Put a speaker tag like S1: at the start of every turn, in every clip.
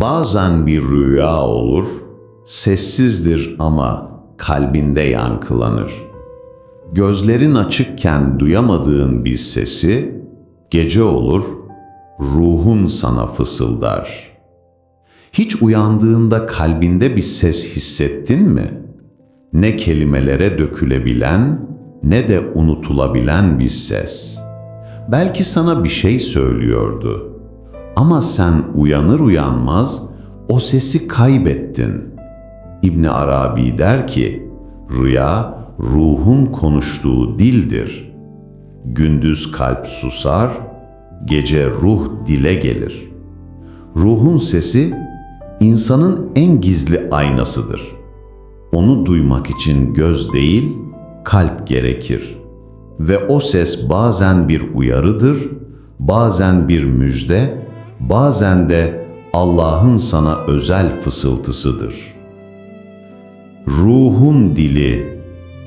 S1: Bazen bir rüya olur, sessizdir ama kalbinde yankılanır. Gözlerin açıkken duyamadığın bir sesi, gece olur, ruhun sana fısıldar. Hiç uyandığında kalbinde bir ses hissettin mi? Ne kelimelere dökülebilen ne de unutulabilen bir ses. Belki sana bir şey söylüyordu. Ama sen uyanır uyanmaz o sesi kaybettin. İbni Arabi der ki, rüya ruhun konuştuğu dildir. Gündüz kalp susar, gece ruh dile gelir. Ruhun sesi insanın en gizli aynasıdır. Onu duymak için göz değil, kalp gerekir. Ve o ses bazen bir uyarıdır, bazen bir müjde, bazen de Allah'ın sana özel fısıltısıdır. Ruhun dili,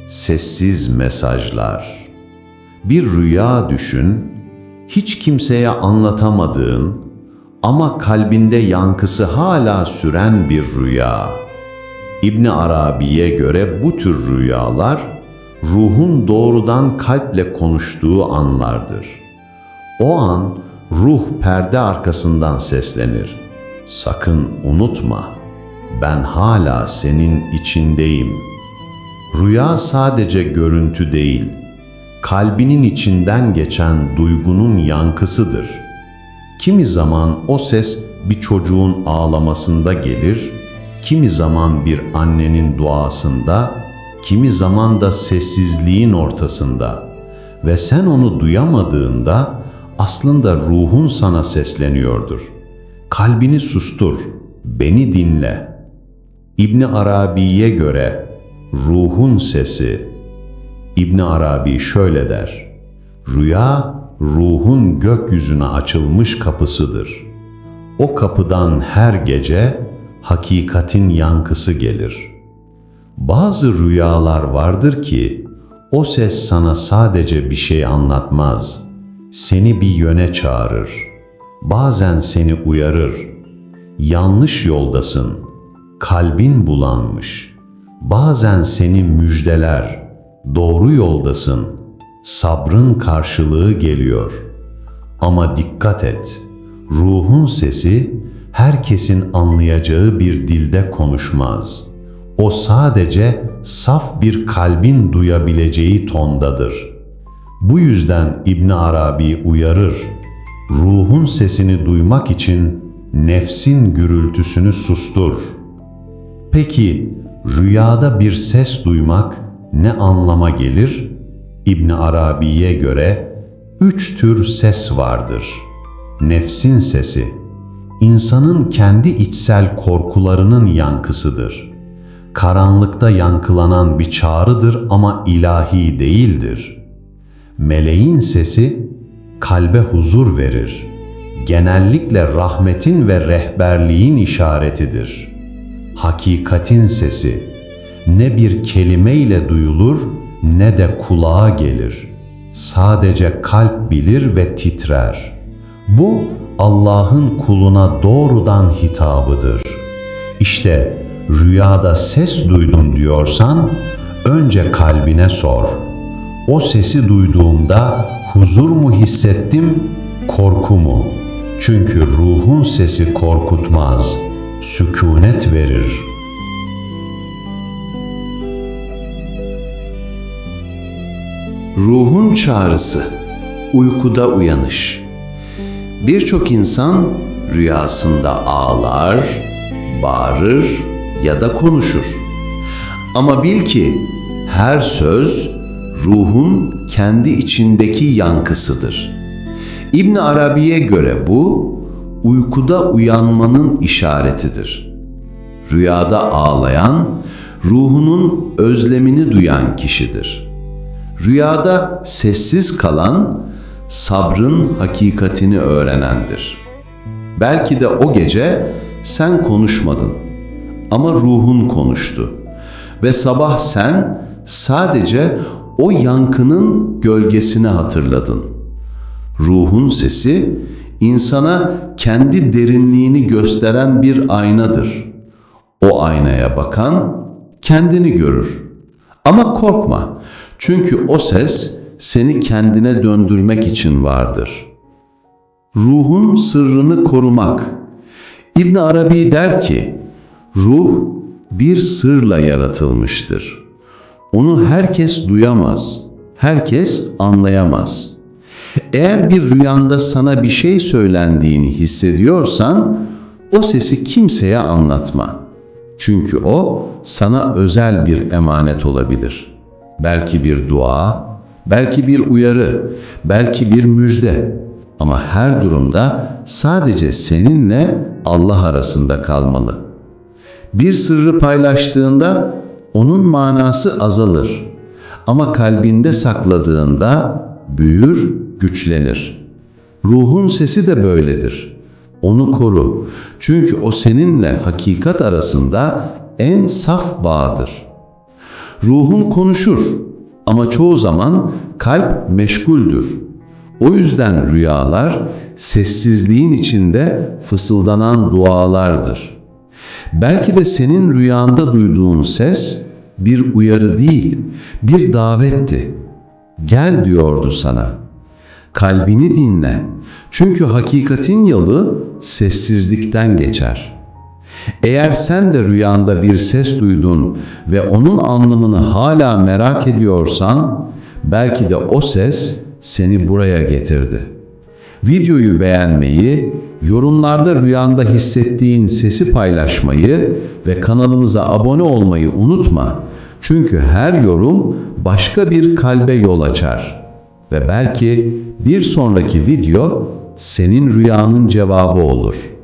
S1: sessiz mesajlar. Bir rüya düşün, hiç kimseye anlatamadığın ama kalbinde yankısı hala süren bir rüya. İbn Arabi'ye göre bu tür rüyalar ruhun doğrudan kalple konuştuğu anlardır. O an ruh perde arkasından seslenir. Sakın unutma, ben hala senin içindeyim. Rüya sadece görüntü değil, kalbinin içinden geçen duygunun yankısıdır. Kimi zaman o ses bir çocuğun ağlamasında gelir, kimi zaman bir annenin duasında, kimi zaman da sessizliğin ortasında ve sen onu duyamadığında aslında ruhun sana sesleniyordur. Kalbini sustur, beni dinle. İbni Arabi'ye göre ruhun sesi, İbni Arabi şöyle der, Rüya, ruhun gökyüzüne açılmış kapısıdır. O kapıdan her gece hakikatin yankısı gelir. Bazı rüyalar vardır ki, o ses sana sadece bir şey anlatmaz. Seni bir yöne çağırır. Bazen seni uyarır. Yanlış yoldasın. Kalbin bulanmış. Bazen seni müjdeler. Doğru yoldasın. Sabrın karşılığı geliyor. Ama dikkat et. Ruhun sesi herkesin anlayacağı bir dilde konuşmaz. O sadece saf bir kalbin duyabileceği tondadır. Bu yüzden İbn Arabi uyarır. Ruhun sesini duymak için nefsin gürültüsünü sustur. Peki rüyada bir ses duymak ne anlama gelir? İbn Arabi'ye göre üç tür ses vardır. Nefsin sesi, insanın kendi içsel korkularının yankısıdır. Karanlıkta yankılanan bir çağrıdır ama ilahi değildir. Meleğin sesi kalbe huzur verir. Genellikle rahmetin ve rehberliğin işaretidir. Hakikatin sesi ne bir kelimeyle duyulur ne de kulağa gelir. Sadece kalp bilir ve titrer. Bu Allah'ın kuluna doğrudan hitabıdır. İşte rüyada ses duydum diyorsan önce kalbine sor. O sesi duyduğumda huzur mu hissettim, korku mu? Çünkü ruhun sesi korkutmaz, sükunet verir.
S2: Ruhun çağrısı, uykuda uyanış. Birçok insan rüyasında ağlar, bağırır ya da konuşur. Ama bil ki her söz ruhun kendi içindeki yankısıdır. İbn Arabi'ye göre bu uykuda uyanmanın işaretidir. Rüyada ağlayan ruhunun özlemini duyan kişidir. Rüyada sessiz kalan sabrın hakikatini öğrenendir. Belki de o gece sen konuşmadın ama ruhun konuştu ve sabah sen sadece o yankının gölgesini hatırladın. Ruhun sesi insana kendi derinliğini gösteren bir aynadır. O aynaya bakan kendini görür. Ama korkma. Çünkü o ses seni kendine döndürmek için vardır. Ruhun sırrını korumak. İbn Arabi der ki, ruh bir sırla yaratılmıştır. Onu herkes duyamaz, herkes anlayamaz. Eğer bir rüyanda sana bir şey söylendiğini hissediyorsan, o sesi kimseye anlatma. Çünkü o sana özel bir emanet olabilir. Belki bir dua, belki bir uyarı, belki bir müjde. Ama her durumda sadece seninle Allah arasında kalmalı. Bir sırrı paylaştığında onun manası azalır. Ama kalbinde sakladığında büyür, güçlenir. Ruhun sesi de böyledir. Onu koru. Çünkü o seninle hakikat arasında en saf bağdır. Ruhun konuşur ama çoğu zaman kalp meşguldür. O yüzden rüyalar sessizliğin içinde fısıldanan dualardır. Belki de senin rüyanda duyduğun ses bir uyarı değil, bir davetti. Gel diyordu sana. Kalbini dinle. Çünkü hakikatin yolu sessizlikten geçer. Eğer sen de rüyanda bir ses duydun ve onun anlamını hala merak ediyorsan, belki de o ses seni buraya getirdi. Videoyu beğenmeyi, yorumlarda rüyanda hissettiğin sesi paylaşmayı ve kanalımıza abone olmayı unutma. Çünkü her yorum başka bir kalbe yol açar. Ve belki bir sonraki video senin rüyanın cevabı olur.''